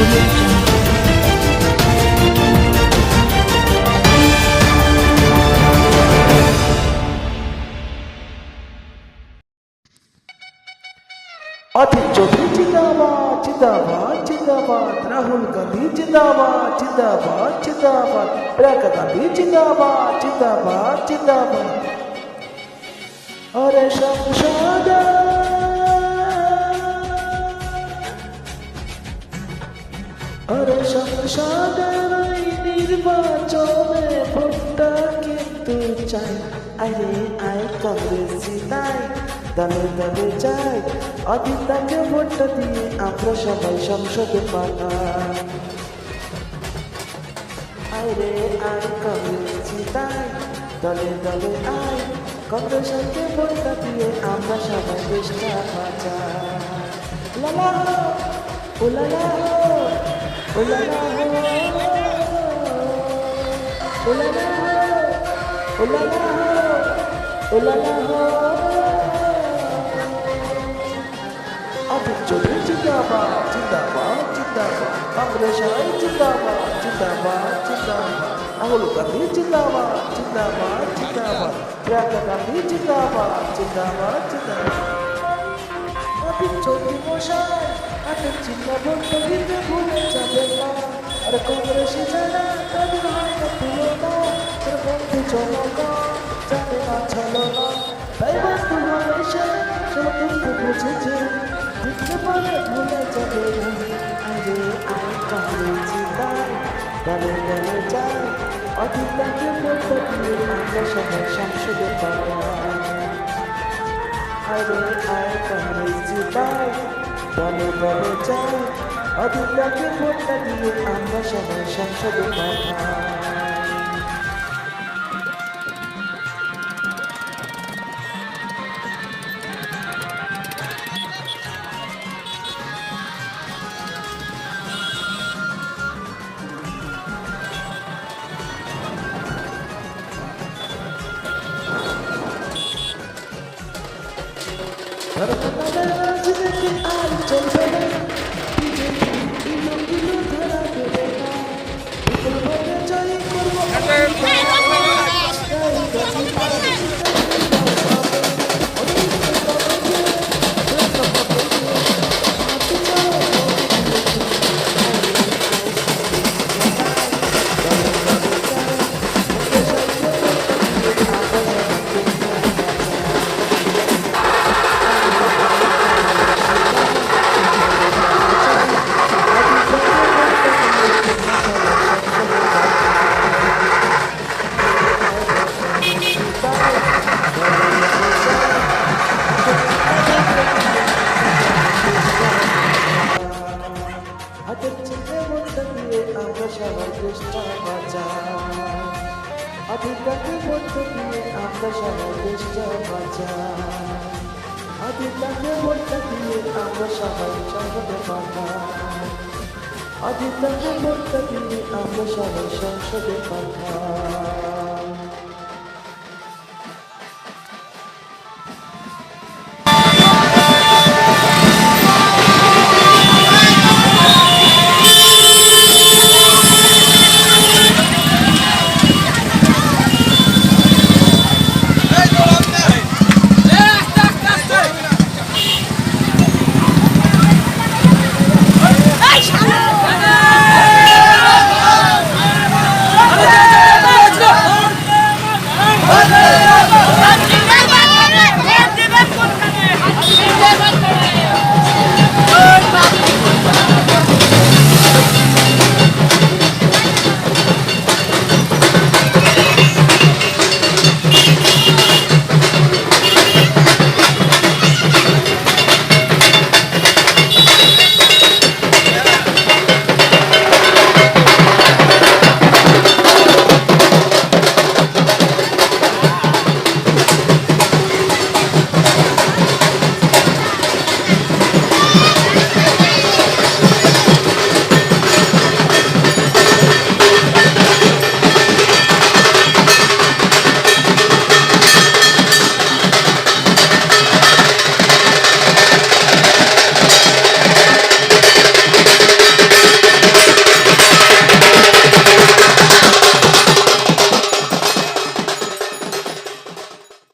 अति चौधरी जिंदाबाद चिदावा जिंदाबाद। राहुल गांधी जिंदाबाद जिंदाबाद जिंदाबाद। प्रियंका गांधी जिंदाबाद जिंदाबाद जिंदाबाद। अरे शमशादा আরে সংসদের এই নির্বাচনে ভোটটা কিন্তু চাই। আরে আই কংগ্রেস জিতাই দলে দলে যাই। অদিতাকে ভোটটা দিয়ে আমরা সবাই সংসদে পাঠাই। আরে আই কংগ্রেস জিতাই দলে দলে আই কংগ্রেসকে ভোটটা দিয়ে আমরা সবাই দেশটা বাঁচাই। লালা ও লালা অভিক চৌধুরী জিন্দাবাদ জিন্দাবাদ জিন্দাবাদ আই জিন্দাবাদ জিন্দাবাদ জিন্দাবাদ রাহুল গান্ধী জিন্দাবাদ জিন্দাবাদ জিন্দাবাদ প্রিয়াঙ্কা গান্ধী জিন্দাবাদ জিন্দাবাদ জিন্দাবাদ অভিক চৌধুরী মশাই হাতের চিহ্ন তাই বন্ধু হয়েছে সব বন্ধু বুঝেছে বুঝতে পারে ভুলে যাবে না আরে আই কংগ্রেস জিতাই দলে দলে যাই অধিকাকে বলতে দিয়ে আমরা সবাই সংসদে পাওয়া আরে আয় কংগ্রেস জিতাই দলে দলে যাই অধিকাকে ভোটটা দিয়ে আমরা সবাই সংসদে রাজনীতি আর চলবে না। অধিকারকে ভোটটা দিয়ে আমরা সারা দেশটা বাঁচাই অধিকারকে ভোটটা দিয়ে আমরা সবাই সংসদে পাঠাই অধিকারকে ভোটটা দিয়ে আমরা সবাই সংসদে পাঠাই